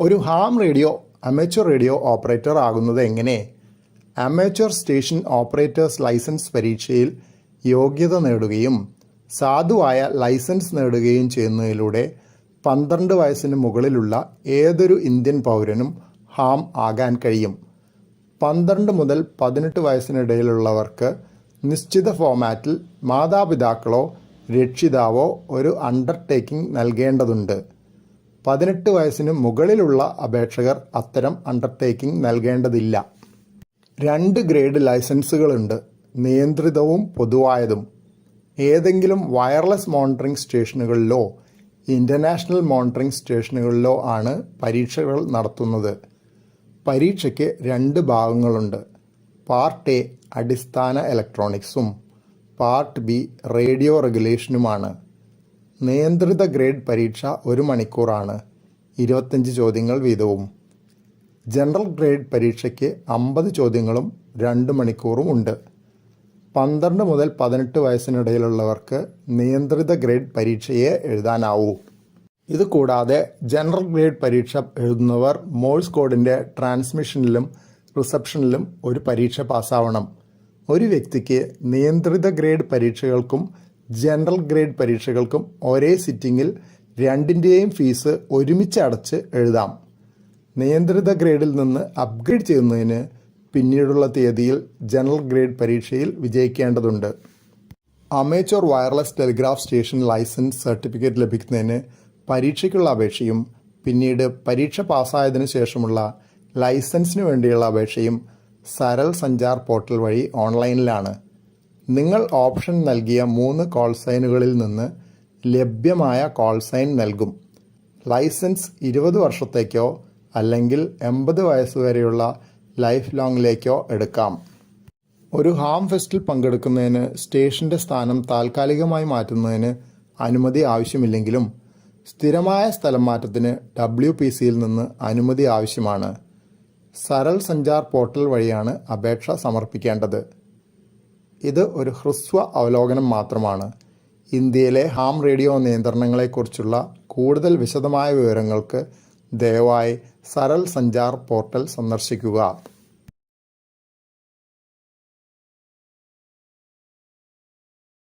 ഒരു ham radio amateur radio operator ആകുന്നത് എങ്ങനെ? അമേച്ചർ സ്റ്റേഷൻ ഓപ്പറേറ്റേഴ്സ് ലൈസൻസ് പരീക്ഷയിൽ യോഗ്യത നേടുകയും സാധുവായ ലൈസൻസ് നേടുകയും ചെയ്യുന്നതിലൂടെ പന്ത്രണ്ട് വയസ്സിന് മുകളിലുള്ള ഏതൊരു ഇന്ത്യൻ പൗരനും ഹാം ആകാൻ കഴിയും. പന്ത്രണ്ട് മുതൽ പതിനെട്ട് വയസ്സിനിടയിലുള്ളവർക്ക് നിശ്ചിത ഫോമാറ്റിൽ മാതാപിതാക്കളോ രക്ഷിതാവോ ഒരു അണ്ടർടേക്കിംഗ് നൽകേണ്ടതുണ്ട്. പതിനെട്ട് വയസ്സിന് മുകളിലുള്ള അപേക്ഷകർ അത്തരം അണ്ടർടേക്കിംഗ് നൽകേണ്ടതില്ല. രണ്ട് ഗ്രേഡ് ലൈസൻസുകളുണ്ട്. നിയന്ത്രിതവും പൊതുവായതും. ഏതെങ്കിലും വയർലെസ് മോണിറ്ററിംഗ് സ്റ്റേഷനുകളിലോ ഇന്റർനാഷണൽ മോണിറ്ററിംഗ് സ്റ്റേഷനുകളിലോ ആണ് പരീക്ഷകൾ നടത്തുന്നത്. പരീക്ഷയ്ക്ക് രണ്ട് ഭാഗങ്ങളുണ്ട്. പാർട്ട് എ അടിസ്ഥാന ഇലക്ട്രോണിക്സും പാർട്ട് ബി റേഡിയോ റെഗുലേഷനുമാണ്. നിയന്ത്രിത ഗ്രേഡ് പരീക്ഷ ഒരു മണിക്കൂറാണ്. ഇരുപത്തഞ്ച് ചോദ്യങ്ങൾ വീതവും. ജനറൽ ഗ്രേഡ് പരീക്ഷയ്ക്ക് അമ്പത് ചോദ്യങ്ങളും രണ്ട് മണിക്കൂറും ഉണ്ട്. പന്ത്രണ്ട് മുതൽ പതിനെട്ട് വയസ്സിനിടയിലുള്ളവർക്ക് നിയന്ത്രിത ഗ്രേഡ് പരീക്ഷയെ എഴുതാനാവൂ. ഇത് കൂടാതെ ജനറൽ ഗ്രേഡ് പരീക്ഷ എഴുതുന്നവർ മോഴ്സ് കോഡിന്റെ ട്രാൻസ്മിഷനിലും റിസപ്ഷനിലും ഒരു പരീക്ഷ പാസ്സാവണം. ഒരു വ്യക്തിക്ക് നിയന്ത്രിത ഗ്രേഡ് പരീക്ഷകൾക്കും ജനറൽ ഗ്രേഡ് പരീക്ഷകൾക്കും ഒരേ സിറ്റിങ്ങിൽ രണ്ടിന്റെയും ഫീസ് ഒരുമിച്ച് അടച്ച് എഴുതാം. നിയന്ത്രിത ഗ്രേഡിൽ നിന്ന് അപ്ഗ്രേഡ് ചെയ്യുന്നതിന് പിന്നീടുള്ള തീയതിയിൽ ജനറൽ ഗ്രേഡ് പരീക്ഷയിൽ വിജയിക്കേണ്ടതുണ്ട്. Amateur wireless telegraph station licence certificate ലഭിക്കുന്നതിന് പരീക്ഷയ്ക്കുള്ള അപേക്ഷയും പിന്നീട് പരീക്ഷ പാസ്സായതിനു ശേഷമുള്ള ലൈസൻസിന് വേണ്ടിയുള്ള അപേക്ഷയും സരൽ സഞ്ചാർ പോർട്ടൽ വഴി ഓൺലൈനിലാണ് നിങ്ങൾ ഓപ്ഷൻ നൽകിയ മൂന്ന് കോൾ സൈനുകളിൽ നിന്ന് ലഭ്യമായ കോൾ സൈൻ നൽകും. ലൈസൻസ് ഇരുപത് വർഷത്തേക്കോ അല്ലെങ്കിൽ എൺപത് വയസ്സുവരെയുള്ള ലൈഫ് ലോങ്ങിലേക്കോ എടുക്കാം. ഒരു ഹാം ഫെസ്റ്റിൽ പങ്കെടുക്കുന്നതിന് സ്റ്റേഷന്റെ സ്ഥാനം താൽക്കാലികമായി മാറ്റുന്നതിന് അനുമതി ആവശ്യമില്ലെങ്കിലും സ്ഥിരമായ സ്ഥലം മാറ്റത്തിന് ഡബ്ല്യു പി സിയിൽ നിന്ന് അനുമതി ആവശ്യമാണ്. സരൾ സഞ്ചാർ പോർട്ടൽ വഴിയാണ് അപേക്ഷ സമർപ്പിക്കേണ്ടത്. ഇത് ഒരു ഹ്രസ്വ അവലോകനം മാത്രമാണ്. ഇന്ത്യയിലെ ഹാം റേഡിയോ നിയന്ത്രണങ്ങളെക്കുറിച്ചുള്ള കൂടുതൽ വിശദമായ വിവരങ്ങൾക്ക് ദയവായി സരൽ സഞ്ചാർ പോർട്ടൽ സന്ദർശിക്കുക.